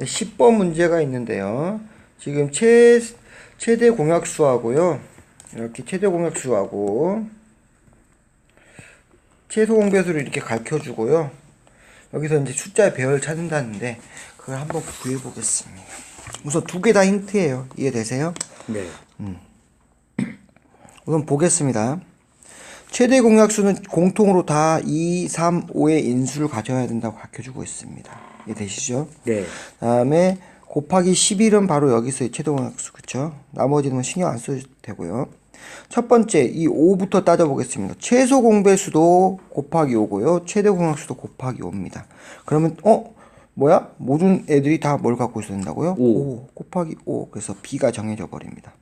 10번 문제가 있는데요. 지금 최, 최대 공약수하고요. 이렇게 최대 공약수하고 최소 공배수를 이렇게 가르쳐 주고요. 여기서 이제 숫자의 배열을 찾는다는데 그걸 한번 구해 보겠습니다. 우선 두 개 다 힌트예요. 이해되세요? 네. 우선 보겠습니다. 최대 공약수는 공통으로 다 2, 3, 5의 인수를 가져야 된다고 가르쳐주고 있습니다. 이해 되시죠? 네. 다음에 곱하기 11은 바로 여기서의 최대 공약수 그쵸? 나머지는 뭐 신경 안 써도 되고요. 첫 번째 이 5부터 따져보겠습니다. 최소 공배수도 곱하기 5고요. 최대 공약수도 곱하기 5입니다. 그러면 어? 뭐야? 모든 애들이 다 뭘 갖고 있어야 된다고요? 오. 곱하기 5. 그래서 B가 정해져 버립니다.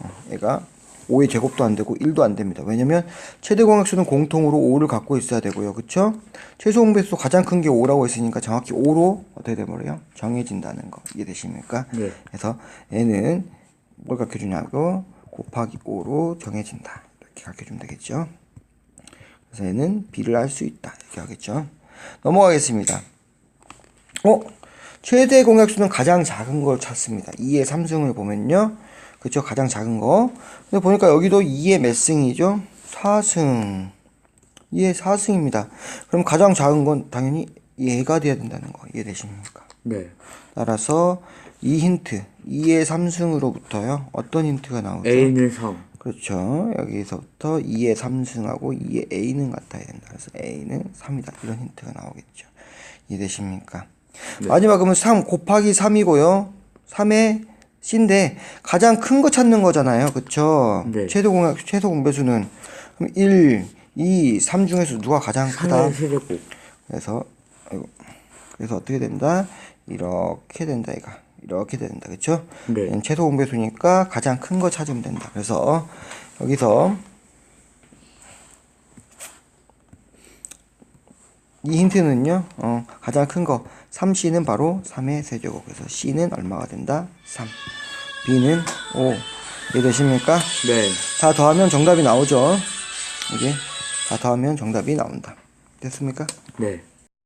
어, 얘가 5의 제곱도 안 되고 1도 안 됩니다. 왜냐면 최대 공약수는 공통으로 5를 갖고 있어야 되고요. 그쵸? 최소 공배수 가장 큰 게 5라고 했으니까 정확히 5로 어떻게 돼버려요? 정해진다는 거. 이해되십니까? 네. 그래서 얘는 뭘 가르쳐주냐고 곱하기 5로 정해진다. 이렇게 가르쳐주면 되겠죠? 그래서 얘는 B를 알 수 있다. 이렇게 하겠죠? 넘어가겠습니다. 어? 최대 공약수는 가장 작은 걸 찾습니다. 2의 3승을 보면요. 그쵸? 가장 작은 거. 근데 보니까 여기도 2의 몇 승이죠? 4승. 2의 4승입니다. 그럼 가장 작은 건 당연히 얘가 돼야 된다는 거. 이해되십니까? 네. 따라서 이 힌트, 2의 3승으로부터요. 어떤 힌트가 나오죠? A는 3. 그렇죠. 여기서부터 2의 3승하고 2의 A는 같아야 된다. 그래서 A는 3이다. 이런 힌트가 나오겠죠. 이해되십니까? 마지막 그러면 3 곱하기 3이고요. 3의 C인데 가장 큰 거 찾는 거잖아요. 그쵸? 네. 최소 공약, 최소 공배수는 그럼 1, 2, 3 중에서 누가 가장 크다? 3의 세제곱. 그래서 아이고. 그래서 어떻게 된다? 이렇게 된다 이가 이렇게 된다 그쵸? 네. 최소 공배수니까 가장 큰 거 찾으면 된다 그래서 여기서 이 힌트는요 어, 가장 큰 거 3c는 바로 3의 세제곱 그래서 c는 얼마가 된다? 3 b는 5 이해되십니까? 네. 다 더하면 정답이 나오죠 이게 다 더하면 정답이 나온다 됐습니까? 네.